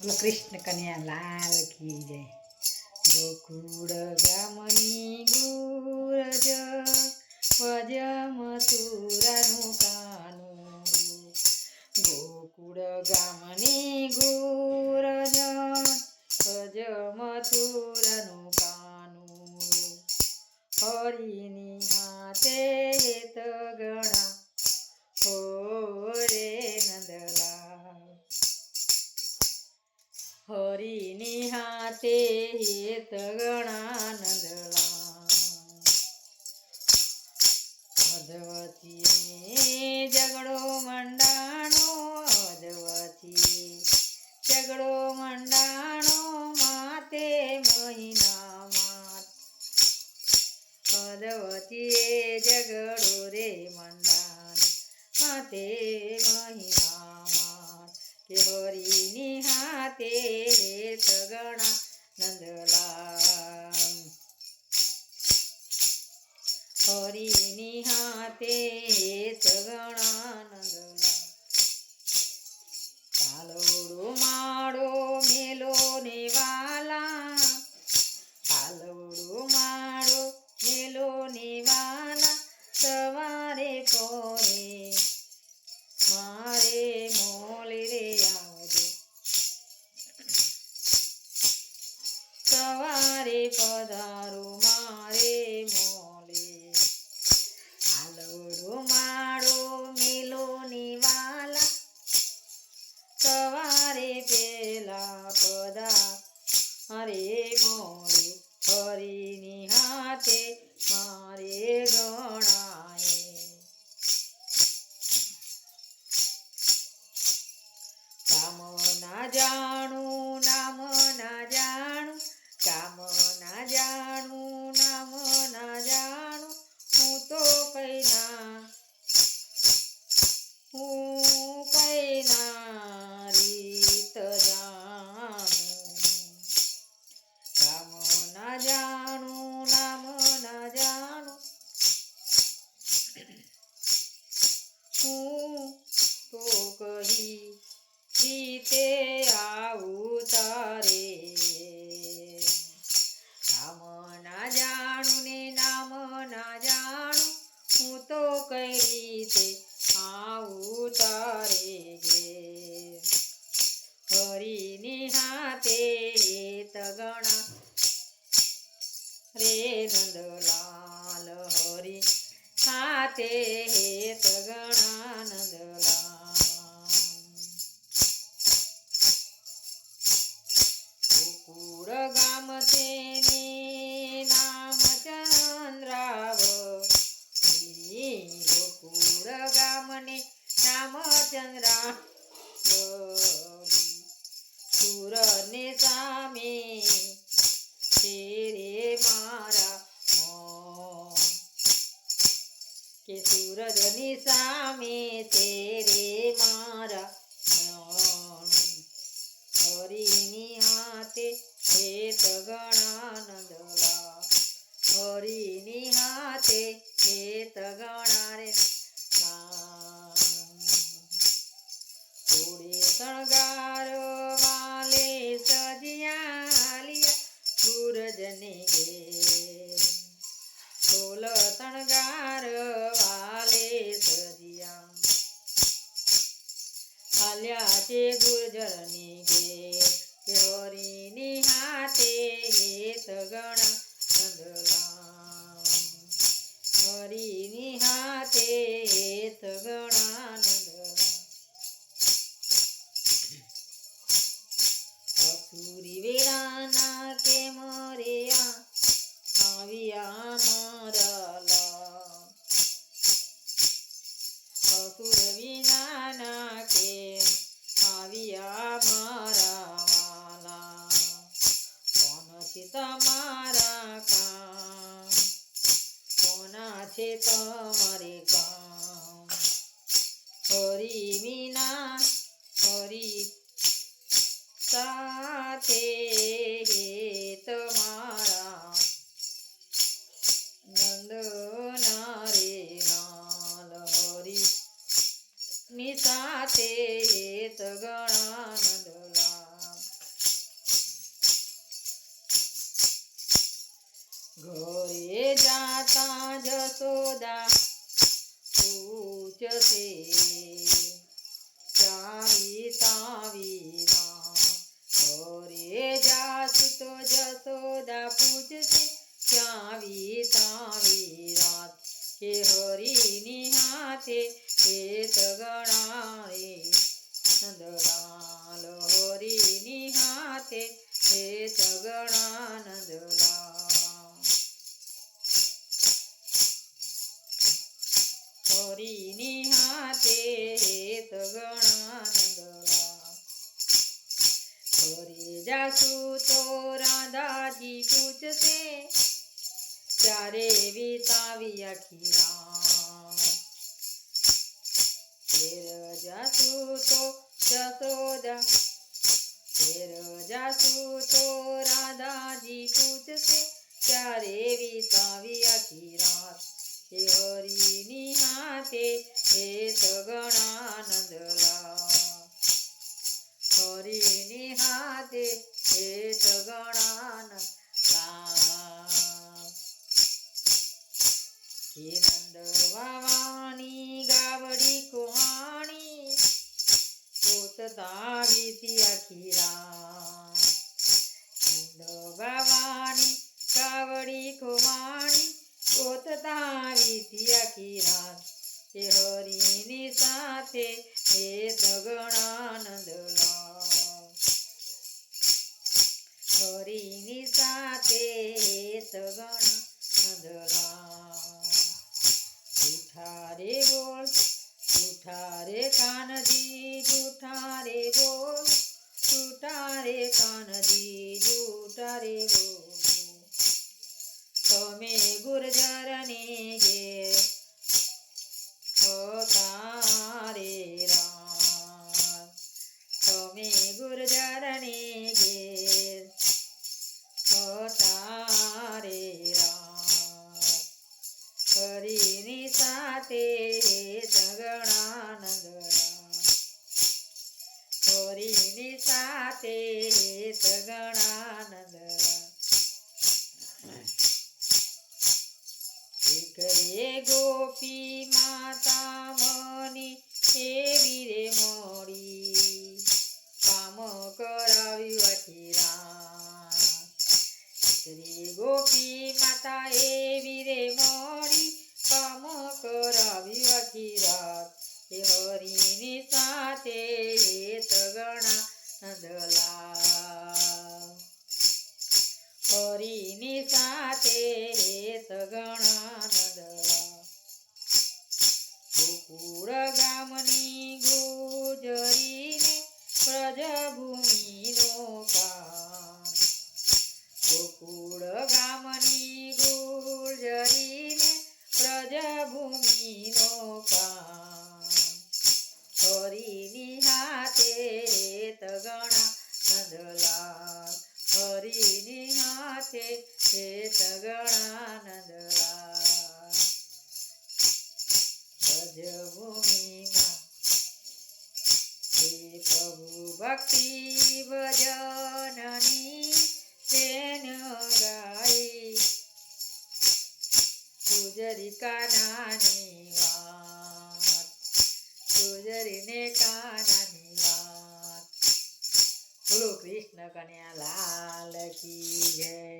બોલો કૃષ્ણ કન્યા લાલ કી જય. ગોકુળ ગામની ગુરજ વજ મથુરાનું કાનું ગોકુળ ગામની ગુરજ વજ મથુરાનું કાનું હરિની હાથે હેત ગણા. હો રે હાથે હેત ગણાનંદલા અધવતી ઝઘડો મંડાણો અધવતી ઝઘડો મંડાણો માતે મહિના માત અધવતીએ ઝઘડો રે મંડાણ માતે મહિના માત કે હરિની હેત ગણા નંદલાલ હરિની હાથે હેત જાણું રે નંદલાલ હરી હાથે હે સગણાનંદ નંદલાલ સામે તેરે ગુર્જરની ગે હરિની હાથે હેત ગણા નંદલા હરિની હાથે હેત ગણા નંદલા અસુરી વેળાના છે તમારા કામ કોના છે તમારે કામ હરી વિના હરી સાથે છે ચાવી તાવી રામ ઘરે જાસુ તો જસોદા પૂછશે ચાવી તાવી રાત કે હરીની હાથે એ તગણા જાસુ તો રાધાજી પૂછશે ત્યારે વિતાવી આખી ઘેર જાસુ તો જસોદા ફેર જાસુ તો રાધાજી પૂછશે ત્યારે વિતાવી આખી રાત. હે હરિની હાથે, હે સગણાનંદલા હરિની હાથે હેત ગણાન કિરંદ વાવાની ગાવડી કુહાણી પોતતા વીતી નંદ વાવાણી ગાવડી કુહાણી પોતતા વીતી હે હરિની સાથે હે સગણાનંદ હરિની સાથે સગણ સગણાનંદ જૂઠા રે બોલ જૂઠા રે કાનજી જૂઠા રે બોલ જૂઠા રે કાનજી જૂઠારે બોલ. તમે ગુર્જરને હરિની સાથે તગણા નંદલા હરીની સાથે સગણાનંદલા ગોકુળ ગામની ગુજરીને પ્રજભૂમિનો કામ ગોકુળ ગામની ગુજરીને પ્રજભૂમિનો કામ હરિની હાથે તગણા નંદલાલ. હરિની હાથે હે તગણાનંદલા ભજભૂમિમાં હે પ્રભુ ભક્તિ ભજનની તેન ગાઈ. ગુજરી વાત બોલો